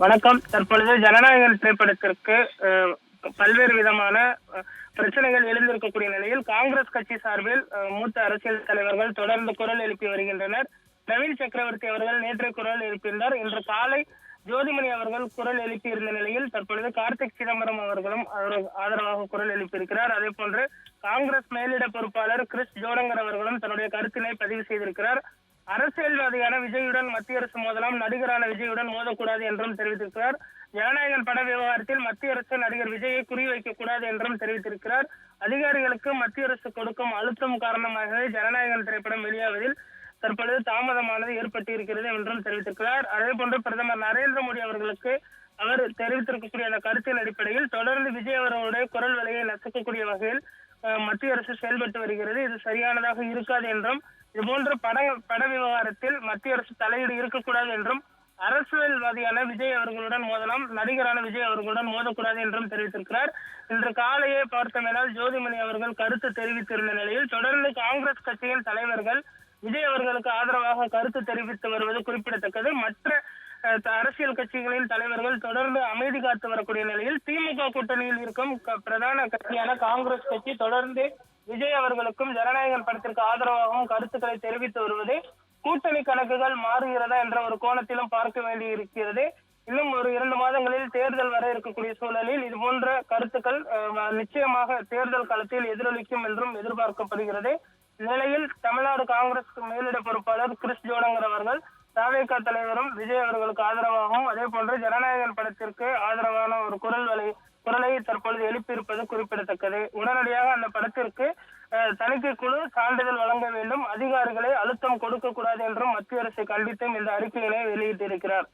வணக்கம். தற்பொழுது ஜனநாயகன் திரைப்படத்திற்கு பல்வேறு விதமான பிரச்சனைகள் எழுந்திருக்கக்கூடிய நிலையில் காங்கிரஸ் கட்சி சார்பில் மூத்த அரசியல் தலைவர்கள் தொடர்ந்து குரல் எழுப்பி வருகின்றனர். நவீன் சக்கரவர்த்தி அவர்கள் நேற்று குரல் எழுப்பியிருந்தார். இன்று காலை ஜோதிமணி அவர்கள் குரல் எழுப்பி இருந்த நிலையில் தற்பொழுது கார்த்திக் சிதம்பரம் அவர்களும் ஆதரவாக குரல் எழுப்பியிருக்கிறார். அதே போன்று காங்கிரஸ் மேலிட பொறுப்பாளர் கிறிஸ் ஜோடங்கர் அவர்களும் தன்னுடைய கருத்தினை பதிவு செய்திருக்கிறார். அரசியல்வாதியான விஜயுடன் மத்திய அரசு மோதலாம் நடிகரான விஜயுடன் மோதக்கூடாது என்றும் தெரிவித்திருக்கிறார். ஜனநாயகன் பட விவகாரத்தில் மத்திய அரசு நடிகர் விஜயை குறிவைக்க கூடாது என்றும் தெரிவித்திருக்கிறார். அதிகாரிகளுக்கு மத்திய அரசு கொடுக்கும் அழுத்தம் காரணமாகவே ஜனநாயகன் திரைப்படம் வெளியாவதில் தற்பொழுது தாமதமானது ஏற்பட்டு இருக்கிறது என்றும் தெரிவித்திருக்கிறார். அதே போன்று பிரதமர் நரேந்திர மோடி அவர்களுக்கு அவர் தெரிவித்திருக்கக்கூடிய அந்த கருத்தின் அடிப்படையில் தொடர்ந்து விஜய் அவர்களுடைய குரல் விலையை நசுக்கக்கூடிய வகையில் மத்திய அரசு செயல்பட்டு வருகிறது. இது சரியானதாக இருக்காது என்றும் இதுபோன்ற பட பட விவகாரத்தில் மத்திய அரசு தலையீடு இருக்கக்கூடாது என்றும் அரசியல்வாதியான விஜய் அவர்களுடன் மோதலாம் நடிகரான விஜய் அவர்களுடன் மோதக்கூடாது என்றும் தெரிவித்திருக்கிறார். இன்று காலையே பார்த்தமேனால் ஜோதிமணி அவர்கள் கருத்து தெரிவித்திருந்த நிலையில் தொடர்ந்து காங்கிரஸ் கட்சியின் தலைவர்கள் விஜய் அவர்களுக்கு ஆதரவாக கருத்து தெரிவித்து வருவது குறிப்பிடத்தக்கது. மற்ற அரசியல் கட்சிகளின் தலைவர்கள் தொடர்ந்து அமைதி காத்து வரக்கூடிய நிலையில் திமுக கூட்டணியில் இருக்கும் பிரதான கட்சியான காங்கிரஸ் கட்சி தொடர்ந்து விஜய் அவர்களுக்கும் ஜனநாயகன் படத்திற்கு ஆதரவாகவும் கருத்துக்களை தெரிவித்து வருவது கூட்டணி கணக்குகள் மாறுகிறதா என்ற ஒரு கோணத்திலும் பார்க்க வேண்டி இருக்கிறது இன்னும் ஒரு இரண்டு மாதங்களில் தேர்தல் வர இருக்கக்கூடிய சூழலில் இது போன்ற கருத்துக்கள் அஹ், நிச்சயமாக தேர்தல் களத்தில் எதிரொலிக்கும் என்றும் எதிர்பார்க்கப்படுகிறது. நிலையில் தமிழ்நாடு காங்கிரஸ் மேலிட பொறுப்பாளர் கிறிஸ் ஜோடங்கர் அவர்கள் தலைவரும் விஜய் அவர்களுக்கு ஆதரவாகவும் அதே போன்று ஜனநாயகன் படத்திற்கு ஆதரவான ஒரு குரல் வலை குரலை தற்பொழுது எழுப்பியிருப்பது குறிப்பிடத்தக்கது. உடனடியாக அந்த படத்திற்கு தணிக்கை குழு சான்றிதழ் வழங்க வேண்டும். அதிகாரிகளை அழுத்தம் கொடுக்க கூடாது என்றும் மத்திய அரசு கண்டித்தும் இந்த அறிக்கையினை வெளியிட்டிருக்கிறார்.